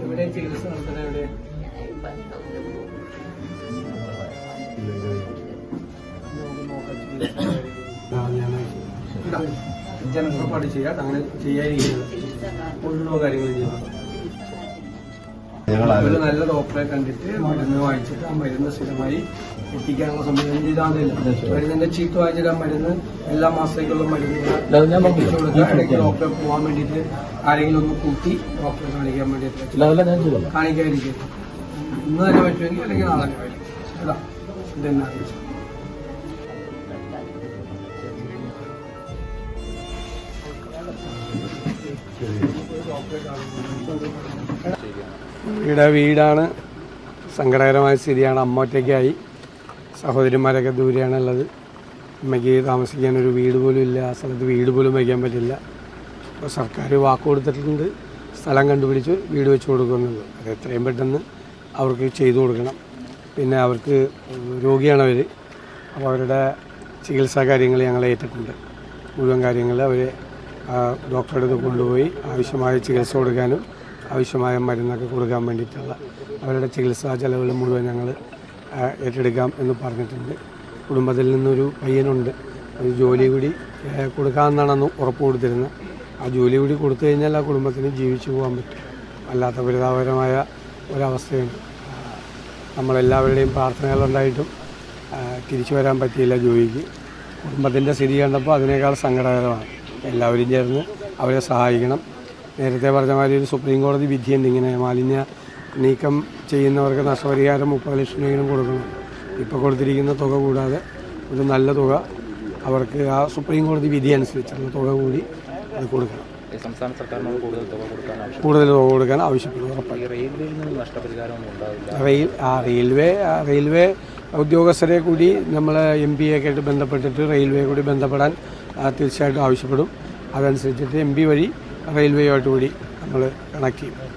എവിടെ ചികിത്സ നടത്തുന്നത് എവിടെ നമുക്ക് നോക്കാം ചികിത്സ ജനങ്ങളോട് ചെയ്യാൻ അങ്ങനെ ചെയ്യാതിരിക്കുന്നത് കാര്യങ്ങളും ചെയ്യണം ഒരു നല്ല ഡോക്ടറെ കണ്ടിട്ട് മരുന്ന് വാങ്ങിച്ചിട്ട് ആ മരുന്ന് സ്ഥിരമായി എത്തിക്കാനുള്ള സംവിധാനം ചെയ്താൽ മരുന്നിന്റെ ചീട്ട് വായിച്ചിട്ട് ആ മരുന്ന് എല്ലാ മാസത്തേക്കുള്ള മരുന്ന് എത്തിച്ചു കൊടുക്കുക ഇടയ്ക്ക് ഡോക്ടറെ പോകാൻ വേണ്ടിയിട്ട് ആരെങ്കിലും ഒന്ന് കൂട്ടി ഡോക്ടറെ കാണിക്കാൻ വേണ്ടിയിട്ട് കാണിക്കാതിരിക്കും ഇന്ന് തന്നെ പറ്റുമെങ്കിൽ അല്ലെങ്കിൽ നാളെ കേട്ടോ ഇതെന്നാ ഇവിടെ വീടാണ്. സങ്കടകരമായ സ്ഥിതിയാണ്. അമ്മ ഒറ്റയ്ക്കായി സഹോദരിമാരൊക്കെ ദൂരെയാണുള്ളത് അമ്മയ്ക്ക് താമസിക്കാൻ ഒരു വീട് പോലും ഇല്ല. ആ സ്ഥലത്ത് വീട് പോലും വയ്ക്കാൻ പറ്റില്ല. അപ്പോൾ സർക്കാർ വാക്ക് കൊടുത്തിട്ടുണ്ട്. സ്ഥലം കണ്ടുപിടിച്ച് വീട് വെച്ച് കൊടുക്കുന്നുണ്ട്. അത് എത്രയും പെട്ടെന്ന് അവർക്ക് ചെയ്തു കൊടുക്കണം. പിന്നെ അവർക്ക് രോഗിയാണ് അവർ അപ്പോൾ അവരുടെ ചികിത്സാ കാര്യങ്ങൾ ഞങ്ങൾ ഏറ്റിട്ടുണ്ട് മുഴുവൻ കാര്യങ്ങൾ അവർ ഡോക്ടറുടെ അടുത്ത് കൊണ്ടുപോയി ആവശ്യമായ ചികിത്സ കൊടുക്കാനും ആവശ്യമായ മരുന്നൊക്കെ കൊടുക്കാൻ വേണ്ടിയിട്ടുള്ള അവരുടെ ചികിത്സാ ചെലവുകൾ മുഴുവൻ ഞങ്ങൾ ഏറ്റെടുക്കാം എന്ന് പറഞ്ഞിട്ടുണ്ട്. കുടുംബത്തിൽ നിന്നൊരു പയ്യനുണ്ട്. ഒരു ജോലി കൂടി കൊടുക്കാമെന്നാണെന്ന് ഉറപ്പ് കൊടുത്തിരുന്നത് ആ ജോലി കൂടി കൊടുത്തു കഴിഞ്ഞാൽ ആ കുടുംബത്തിന് ജീവിച്ചു പോകാൻ പറ്റും. അല്ലാത്ത പരിതാപകരമായ ഒരവസ്ഥയുണ്ട്. നമ്മളെല്ലാവരുടെയും പ്രാർത്ഥനകളുണ്ടായിട്ടും തിരിച്ചു വരാൻ പറ്റിയില്ല ജോലിക്ക്. കുടുംബത്തിന്റെ സ്ഥിതി കണ്ടപ്പോൾ അതിനേക്കാൾ സങ്കടകരമാണ്. എല്ലാവരും ചേർന്ന് അവരെ സഹായിക്കണം. നേരത്തെ പറഞ്ഞ മാതിരി ഒരു സുപ്രീം കോടതി വിധിയുണ്ട് ഇങ്ങനെ മാലിന്യ നീക്കം ചെയ്യുന്നവർക്ക് നഷ്ടപരിഹാരം മുപ്പത് ലക്ഷം രൂപയും കൊടുക്കണം. ഇപ്പോൾ കൊടുത്തിരിക്കുന്ന തുക കൂടാതെ ഒരു നല്ല തുക അവർക്ക് ആ സുപ്രീം കോടതി വിധി അനുസരിച്ചുള്ള തുക കൂടി അത് കൊടുക്കണം. സംസ്ഥാന സർക്കാരിനോട് കൂടുതൽ തുക കൊടുക്കാൻ കൂടുതൽ തുക കൊടുക്കാൻ ആവശ്യപ്പെടുന്നു റെയിൽവേയിൽ നിന്ന് റെയിൽ ആ റെയിൽവേ റെയിൽവേ ഉദ്യോഗസ്ഥരെ കൂടി നമ്മൾ എം പി ആയിട്ട് ബന്ധപ്പെട്ടിട്ട് റെയിൽവേ കൂടി ബന്ധപ്പെടാൻ തീർച്ചയായിട്ടും ആവശ്യപ്പെടും. അതനുസരിച്ചിട്ട് എം പി വഴി റെയിൽവേയുമായിട്ട് കൂടി നമ്മൾ കണക്ട് ചെയ്യും.